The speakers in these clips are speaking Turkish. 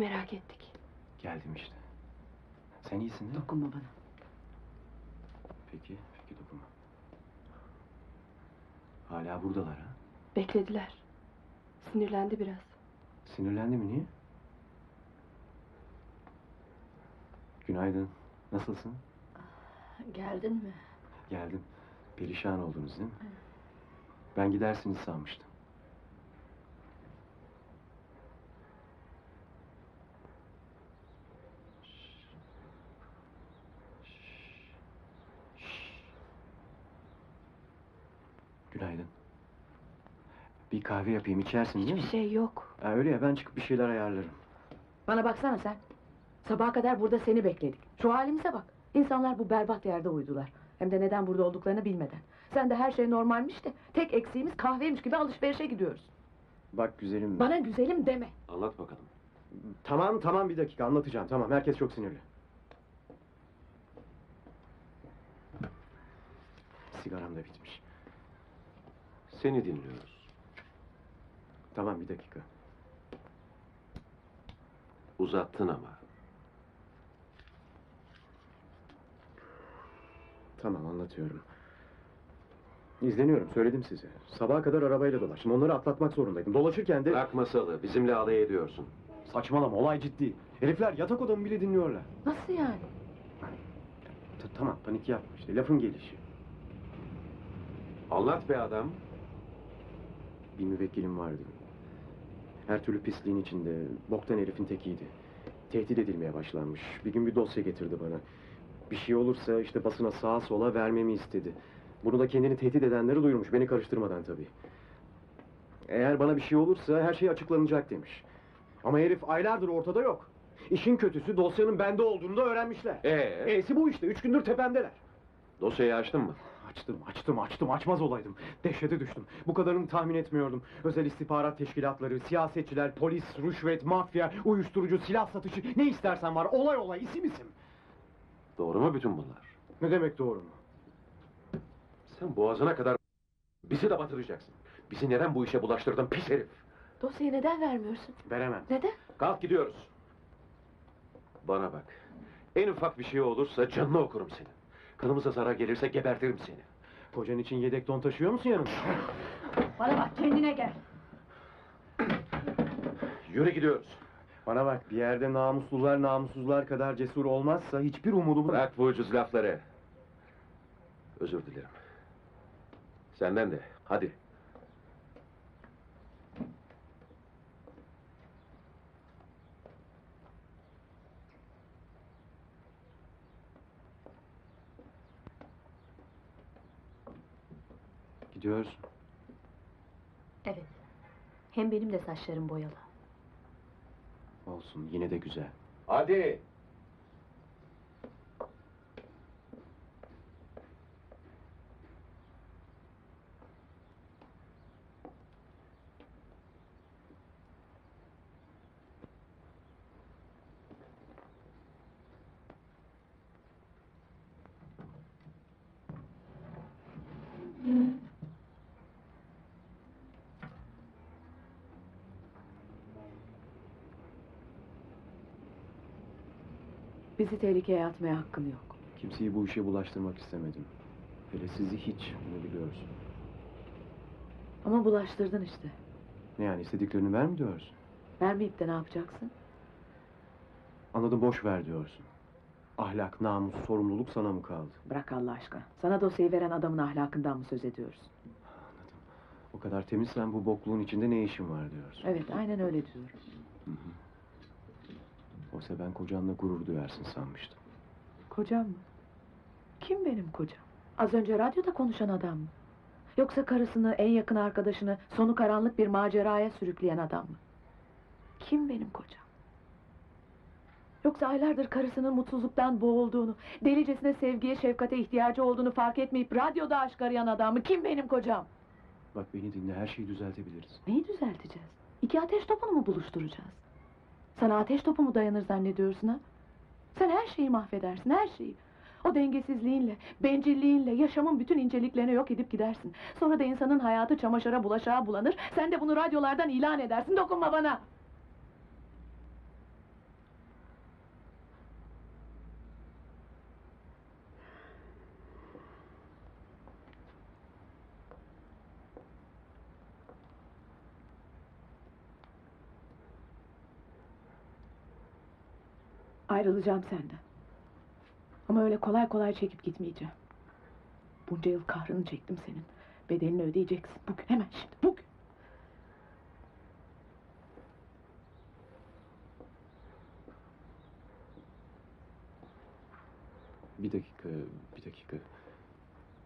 merak ettik. Geldim işte. Sen iyisin değil mi? Dokunma bana. Peki, peki dokunma. Hala buradalar ha? Beklediler. Sinirlendi biraz. Sinirlendi mi niye? Günaydın. Nasılsın? Geldin mi? Geldim. Perişan oldunuz değil mi? Ben gidersiniz sanmıştım. Günaydın. Bir kahve yapayım içersin değil mi? Hiçbir şey yok. Ha, öyle ya ben çıkıp bir şeyler ayarlarım. Bana baksana sen. Sabaha kadar burada seni bekledik. Şu halimize bak. İnsanlar bu berbat yerde uyudular. Hem de neden burada olduklarını bilmeden. Sen de her şey normalmiş de tek eksiğimiz kahveymiş gibi alışverişe gidiyoruz. Bak güzelim. Bana güzelim deme. Anlat bakalım. Tamam tamam bir dakika anlatacağım tamam herkes çok sinirli. Sigaram da bitmiş. Seni dinliyoruz. Tamam bir dakika. Uzattın ama. Tamam anlatıyorum. İzleniyorum söyledim size. Sabaha kadar arabayla dolaştım. Onları atlatmak zorundaydım. Dolaşırken de... Bırak masalı, bizimle alay ediyorsun. Saçmalama olay ciddi. Herifler yatak odamı bile dinliyorlar. Nasıl yani? Ta- tamam panik yapma işte lafın gelişi. Anlat be adam. Bir müvekkilim vardı. Her türlü pisliğin içinde. Boktan herifin tekiydi. Tehdit edilmeye başlanmış. Bir gün bir dosya getirdi bana. Bir şey olursa işte basına sağa sola vermemi istedi. Bunu da kendini tehdit edenleri duyurmuş. Beni karıştırmadan tabii. Eğer bana bir şey olursa her şey açıklanacak demiş. Ama herif aylardır ortada yok. İşin kötüsü dosyanın bende olduğunu da öğrenmişler. Ee, E'si bu işte. Üç gündür tepemdeler. dosyayı açtın mı? Açtım, açtım, açtım, açmaz olaydım. Dehşete düştüm. Bu kadarını tahmin etmiyordum. Özel istihbarat teşkilatları, siyasetçiler, polis, rüşvet, mafya, uyuşturucu, silah satışı ne istersen var. Olay olay, isim isim. Doğru mu bütün bunlar? Ne demek doğru mu? Sen boğazına kadar bizi de batıracaksın. Bizi neden bu işe bulaştırdın pis herif? Dosyayı neden vermiyorsun? Veremem. Neden? Kalk gidiyoruz. Bana bak. En ufak bir şey olursa canını okurum senin. Kanımıza zarar gelirse gebertirim seni. Kocan için yedek don taşıyor musun yanında? Bana bak kendine gel. Yürü gidiyoruz. Bana bak, bir yerde namuslular namussuzlar kadar cesur olmazsa hiçbir umudumu... Bırak bu ucuz lafları. Özür dilerim. Senden de. Hadi. Gidiyoruz. Evet. Hem benim de saçlarım boyalı. Olsun, yine de güzel. Hadi. Bizi tehlikeye atmaya hakkın yok. Kimseyi bu işe bulaştırmak istemedim. Hele sizi hiç, bunu biliyorsun. Ama bulaştırdın işte. Ne yani, istediklerini ver mi diyorsun? Vermeyip de ne yapacaksın? Anladım, boş ver diyorsun. Ahlak, namus, sorumluluk sana mı kaldı? Bırak Allah aşkına. Sana dosyayı veren adamın ahlakından mı söz ediyoruz? Anladım. O kadar temizsen bu bokluğun içinde ne işin var diyorsun. Evet, aynen öyle diyorum. Hı hı. Oysa ben kocanla gurur duyarsın sanmıştım. Kocam mı? Kim benim kocam? Az önce radyoda konuşan adam mı? Yoksa karısını, en yakın arkadaşını sonu karanlık bir maceraya sürükleyen adam mı? Kim benim kocam? Yoksa aylardır karısının mutsuzluktan boğulduğunu, delicesine sevgiye, şefkate ihtiyacı olduğunu fark etmeyip radyoda aşk arayan adam mı? Kim benim kocam? Bak beni dinle, her şeyi düzeltebiliriz. Neyi düzelteceğiz? İki ateş topunu mu buluşturacağız? Sana ateş topu mu dayanır zannediyorsun ha? Sen her şeyi mahvedersin, her şeyi. O dengesizliğinle, bencilliğinle yaşamın bütün inceliklerini yok edip gidersin. Sonra da insanın hayatı çamaşıra bulaşığa bulanır. Sen de bunu radyolardan ilan edersin. Dokunma bana. Ayrılacağım senden. Ama öyle kolay kolay çekip gitmeyeceğim. Bunca yıl kahrını çektim senin. Bedelini ödeyeceksin. Bugün hemen şimdi. Bugün. Bir dakika, bir dakika.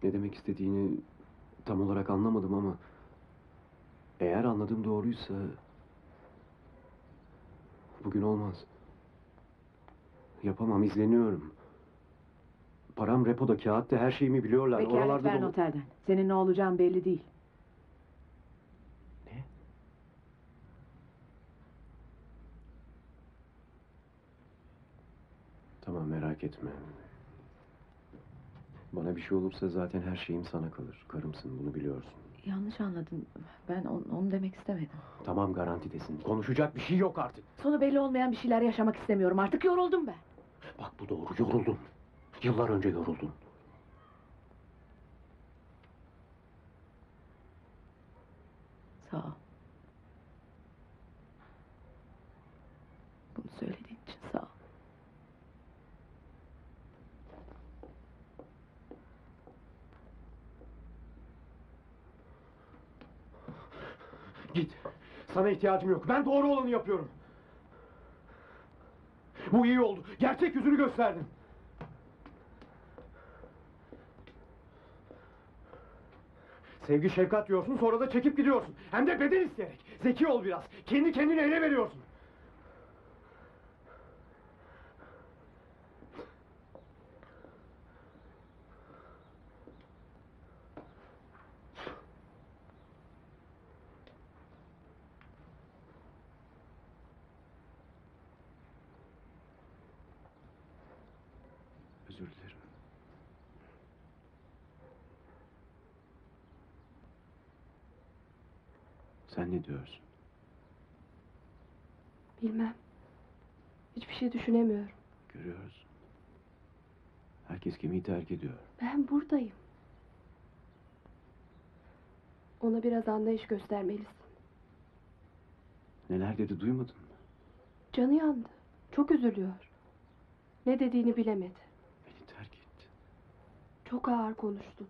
Ne demek istediğini tam olarak anlamadım ama... Eğer anladığım doğruysa... Bugün olmaz. Yapamam, izleniyorum. Param repoda, kağıtta, her şeyimi biliyorlar. Vekalet Oralarda ver dolu- noterden. Senin ne olacağın belli değil. Ne? Tamam, merak etme. Bana bir şey olursa zaten her şeyim sana kalır. Karımsın, bunu biliyorsun. Yanlış anladın. Ben onu, onu demek istemedim. Tamam, garantidesin. Konuşacak bir şey yok artık. Sonu belli olmayan bir şeyler yaşamak istemiyorum. Artık yoruldum ben. Bak bu doğru, yoruldun. Yıllar önce yoruldun. Sağ ol. Bunu söylediğin için sağ ol. Git. Sana ihtiyacım yok. Ben doğru olanı yapıyorum. Bu iyi oldu. Gerçek yüzünü gösterdin. Sevgi şefkat diyorsun sonra da çekip gidiyorsun. Hem de bedel isteyerek. Zeki ol biraz. Kendi kendine ele veriyorsun. Özür dilerim. Sen ne diyorsun? Bilmem. Hiçbir şey düşünemiyorum. Görüyorsun. Herkes gemiyi terk ediyor. Ben buradayım. Ona biraz anlayış göstermelisin. Neler dedi duymadın mı? Canı yandı. Çok üzülüyor. Ne dediğini bilemedi. Çok ağır konuştun.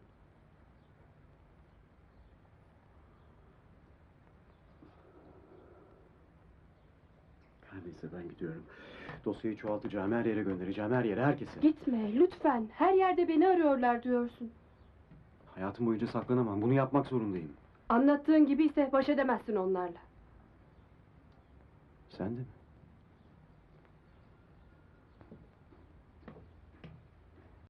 Her neyse ben gidiyorum. Dosyayı çoğaltacağım, her yere göndereceğim, her yere, herkese. Gitme lütfen. Her yerde beni arıyorlar diyorsun. Hayatım boyunca saklanamam, bunu yapmak zorundayım. Anlattığın gibi ise baş edemezsin onlarla. Sen de mi?